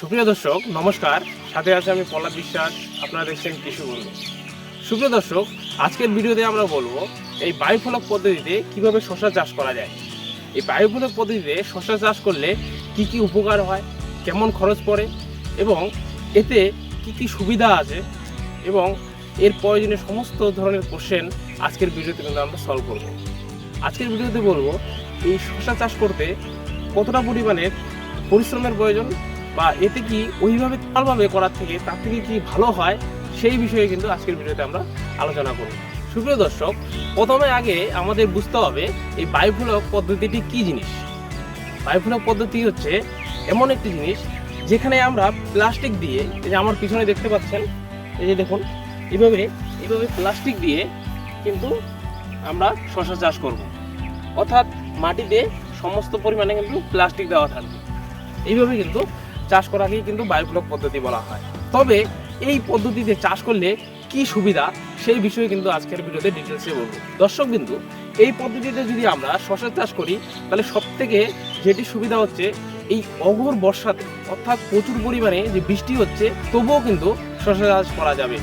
সুপ্রিয় দর্শক, নমস্কার। সাথে আছে আমি পলাশ বিশ্বাস, আপনারা দেখছেন কৃষি বন্ধু সুপ্রিয় দর্শক, আজকের ভিডিওতে আমরা বলব এই বায়ুফলক পদ্ধতিতে কীভাবে শশা চাষ করা যায়। এই বায়ুফলক পদ্ধতিতে শশা চাষ করলে কি কি উপকার হয়, কেমন খরচ পড়ে, এবং এতে কি কি সুবিধা আছে, এবং এর প্রয়োজনীয় সমস্ত ধরনের কোশ্চেন আজকের ভিডিওতে কিন্তু আমরা সলভ করব। আজকের ভিডিওতে বলব, এই শশা চাষ করতে কতটা পরিমাণের পরিশ্রমের প্রয়োজন বা এতে কি ওইভাবে তালভাবে করার থেকে তার থেকে কি ভালো হয়, সেই বিষয়ে কিন্তু আজকের ভিডিওতে আমরা আলোচনা করব। সুপ্রিয় দর্শক, প্রথমে আগে আমাদের বুঝতে হবে এই বায়ুফলক পদ্ধতিটি কি জিনিস? বায়ুফুলক পদ্ধতি হচ্ছে এমন একটি জিনিস যেখানে আমরা প্লাস্টিক দিয়ে, এই যে আমার পিছনে দেখতে পাচ্ছেন, এই যে দেখুন, এইভাবে এইভাবে প্লাস্টিক দিয়ে কিন্তু আমরা শশা চাষ করব। অর্থাৎ মাটিতে সমস্ত পরিমাণে কিন্তু প্লাস্টিক দেওয়া থাকবে। এইভাবে কিন্তু চাষ করাকেই কিন্তু বায়োফ্লক পদ্ধতি বলা হয়। তবে এই পদ্ধতিতে চাষ করলে কি সুবিধা, সেই বিষয়ে কিন্তু আজকের ভিডিওতে ডিটেলসে বলব। দর্শক বিন্দু এই পদ্ধতিতে যদি আমরা শশা চাষ করি, তাহলে সব থেকে যেটি সুবিধা হচ্ছে, এই অঘোর বর্ষাতে, অর্থাৎ প্রচুর পরিমাণে যে বৃষ্টি হচ্ছে, তবুও কিন্তু শশা চাষ করা যাবে।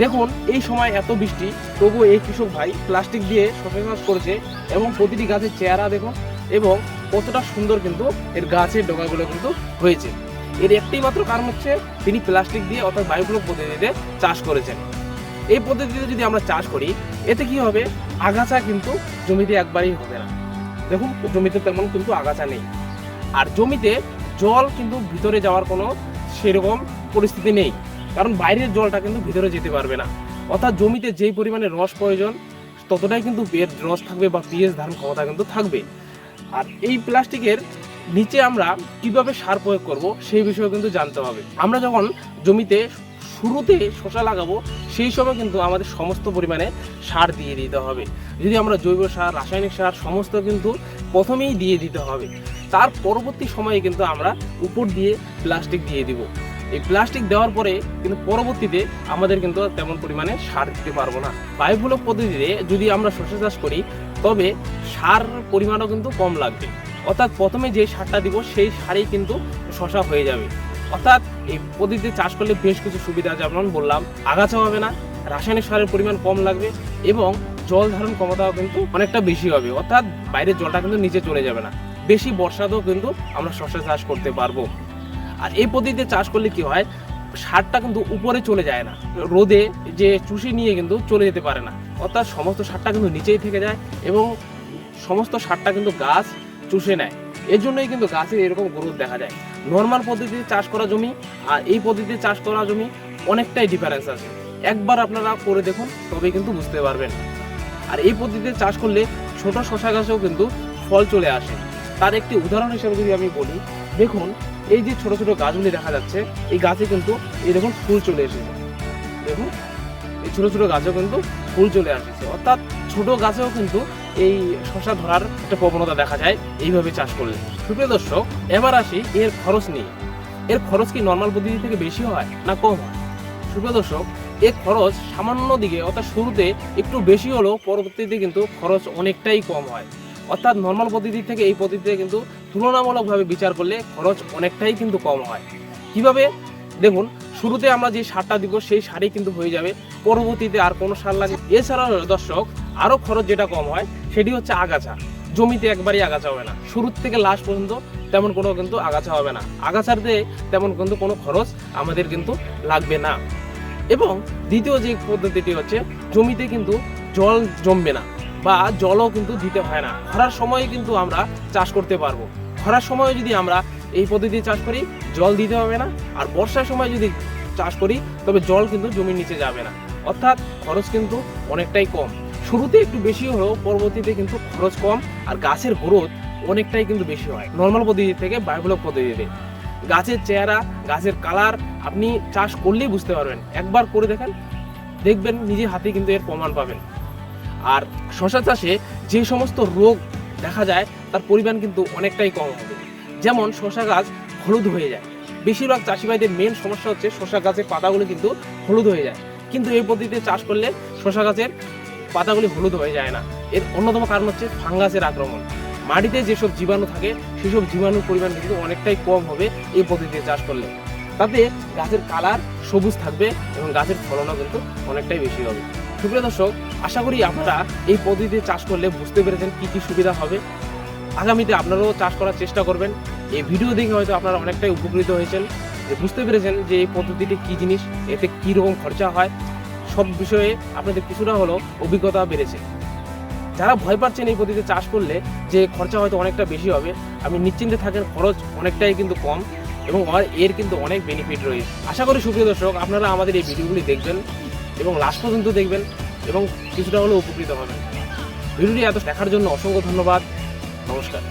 দেখুন, এই সময় এত বৃষ্টি, তবুও এই কৃষক ভাই প্লাস্টিক দিয়ে শশা চাষ করেছে এবং প্রতিটি গাছের চেহারা দেখুন, এবং কতটা সুন্দর কিন্তু এর গাছের ডোকাগুলো কিন্তু হয়েছে। এর একটাই মাত্র কারণ হচ্ছে তিনি প্লাস্টিক দিয়ে অর্থাৎ বায়ুফ্লক পদ্ধতিতে চাষ করেছেন। এই পদ্ধতিতে যদি আমরা চাষ করি, এতে কি হবে? আগাছা কিন্তু জমিতে একবারই হবে না। দেখুন, জমিতে তেমন কিন্তু আগাছা নেই। আর জমিতে জল কিন্তু ভিতরে যাওয়ার কোনো সেরকম পরিস্থিতি নেই। কারণ বাইরের জলটা কিন্তু ভিতরে যেতে পারবে না। অর্থাৎ জমিতে যেই পরিমাণে রস প্রয়োজন, ততটাই কিন্তু এর রস থাকবে বা পিএস ধারণ ক্ষমতা কিন্তু থাকবে। আর এই প্লাস্টিকের নিচে আমরা কীভাবে সার প্রয়োগ করব সেই বিষয়ে কিন্তু জানতে হবে। আমরা যখন জমিতে শুরুতে শশা লাগাবো, সেই সময় কিন্তু আমাদের সমস্ত পরিমাণে সার দিয়ে দিতে হবে। যদি আমরা জৈব সার, রাসায়নিক সার সমস্ত কিন্তু প্রথমেই দিয়ে দিতে হবে। তার পরবর্তী সময়ে কিন্তু আমরা উপর দিয়ে প্লাস্টিক দিয়ে দিব। এই প্লাস্টিক দেওয়ার পরে কিন্তু পরবর্তীতে আমাদের কিন্তু তেমন পরিমাণে সার দিতে পারব না। বায়ুফলক পদ্ধতিতে যদি আমরা শস্য চাষ করি, তবে সার পরিমাণও কিন্তু কম লাগবে। অর্থাৎ প্রথমে যে সারটা দিব, সেই সারেই কিন্তু শশা হয়ে যাবে। অর্থাৎ এই পদ্ধতিতে চাষ করলে বেশ কিছু সুবিধা যেমন বললাম, আগাছা হবে না, রাসায়নিক সারের পরিমাণ কম লাগবে এবং জল ধারণ ক্ষমতাও কিন্তু অনেকটা বেশি হবে। অর্থাৎ বাইরের জলটা কিন্তু নিচে চলে যাবে না। বেশি বর্ষাতেও কিন্তু আমরা শশা চাষ করতে পারব। আর এই পদ্ধতিতে চাষ করলে কি হয়, সারটা কিন্তু উপরে চলে যায় না। রোদে যে চুষে নিয়ে কিন্তু চলে যেতে পারে না। অর্থাৎ সমস্ত সারটা কিন্তু নিচেই থেকে যায় এবং সমস্ত সারটা কিন্তু গাছ চুষে নেয়। এর জন্যই কিন্তু গাছের এরকম গ্রোথ দেখা যায়। নর্মাল পদ্ধতিতে চাষ করা জমি আর এই পদ্ধতিতে চাষ করা জমি অনেকটাই ডিফারেন্স আছে। একবার আপনারা করে দেখুন, তবেই কিন্তু বুঝতে পারবেন। আর এই পদ্ধতিতে চাষ করলে ছোট শশা গাছেও কিন্তু ফল চলে আসে। তার একটি উদাহরণ হিসেবে যদি আমি বলি, দেখুন, এই যে ছোট ছোট গাছগুলি দেখা যাচ্ছে, এই গাছে কিন্তু এরকম ফুল চলে এসেছে। দেখুন, এই ছোট ছোট গাছেও কিন্তু ফুল চলে আসছে। অর্থাৎ ছোট গাছেও কিন্তু এই শশা ধরার একটা প্রবণতা দেখা যায়, এইভাবে চাষ করলে। সুপ্রিয় দর্শক, এবার আসি এর খরচ নিয়ে। এর খরচ কি নর্মাল পদ্ধতি থেকে বেশি হয় না কম হয়? সুপ্রিয় দর্শক, এর খরচ সামান্য দিকে, অর্থাৎ শুরুতে একটু বেশি হলেও পরবর্তীতে কিন্তু খরচ অনেকটাই কম হয়। অর্থাৎ নর্মাল পদ্ধতি থেকে এই পদ্ধতিতে কিন্তু তুলনামূলকভাবে বিচার করলে খরচ অনেকটাই কিন্তু কম হয়। কীভাবে? দেখুন, শুরুতে আমরা যে সারটা দিব, সেই সারই কিন্তু হয়ে যাবে। পরবর্তীতে আর কোনো সার লাগে এছাড়াও দর্শক, আরও খরচ যেটা কম হয় সেটি হচ্ছে আগাছা। জমিতে একবারই আগাছা হবে না। শুরু থেকে লাস্ট পর্যন্ত তেমন কোনো কিন্তু আগাছা হবে না। আগাছাতে তেমন কিন্তু কোনো খরচ আমাদের কিন্তু লাগবে না। এবং দ্বিতীয় যে পদ্ধতিটি হচ্ছে, জমিতে কিন্তু জল জমবে না বা জলও কিন্তু দিতে হয় না। খরার সময়ে কিন্তু আমরা চাষ করতে পারব। খরার সময়ে যদি আমরা এই পদ্ধতি চাষ করি, জল দিতে হবে না। আর বর্ষার সময় যদি চাষ করি, তবে জল কিন্তু জমির নিচে যাবে না। অর্থাৎ খরচ কিন্তু অনেকটাই কম। শুরুতে একটু বেশি হলেও পরবর্তীতে কিন্তু খরচ কম আর গাছের গ্রোথ অনেকটাই কিন্তু বেশি হয়। নর্মাল পদ্ধতি থেকে বায়োব্লক পদ্ধতিতে। গাছের চেহারা, গাছের কালার আপনি চাষ করলেই বুঝতে পারবেন। একবার করে দেখেন, দেখবেন নিজে হাতে কিন্তু এর প্রমাণ পাবেন। আর শশা চাষে যে সমস্ত রোগ দেখা যায়, তার পরিমাণ কিন্তু অনেকটাই কম হবে। যেমন শশা গাছ হলুদ হয়ে যায়। বেশিরভাগ চাষি ভাইদের মেন সমস্যা হচ্ছে শশা গাছের পাতাগুলো কিন্তু হলুদ হয়ে যায়। কিন্তু এই পদ্ধতিতে চাষ করলে শশা গাছের পাতাগুলি হলুদ হয়ে যায় না। এর অন্যতম কারণ হচ্ছে ফাঙ্গাসের আক্রমণ। মাটিতে যেসব জীবাণু থাকে, সেসব জীবাণুর পরিমাণ কিন্তু অনেকটাই কম হবে এই পদ্ধতিতে চাষ করলে। তাতে গাছের কালার সবুজ থাকবে এবং গাছের ফলনও কিন্তু অনেকটাই বেশি হবে। সুপ্রিয় দর্শক, আশা করি আপনারা এই পদ্ধতিতে চাষ করলে বুঝতে পেরেছেন কি কি সুবিধা হবে। আগামীতে আপনারাও চাষ করার চেষ্টা করবেন। এই ভিডিও দেখে হয়তো আপনারা অনেকটাই উপকৃত হয়েছেন। যে বুঝতে পেরেছেন যে এই পদ্ধতিটি কী জিনিস, এতে কী রকম খরচা হয় সব বিষয়ে আপনাদের কিছুটা হলেও অভিজ্ঞতা বেড়েছে। যারা ভয় পাচ্ছেন এই পদ্ধতিতে চাষ করলে যে খরচা হয়তো অনেকটা বেশি হবে আমি নিশ্চিন্তে থাকেন খরচ অনেকটাই কিন্তু কম এবং আর এর কিন্তু অনেক বেনিফিট রয়েছে। আশা করি সুপ্রিয় দর্শক, আপনারা আমাদের এই ভিডিওগুলি দেখবেন এবং লাস্ট পর্যন্ত দেখবেন এবং কিছুটা হলেও উপকৃত হবেন। ভিডিওটি এত দেখার জন্য অসংখ্য ধন্যবাদ। নমস্কার।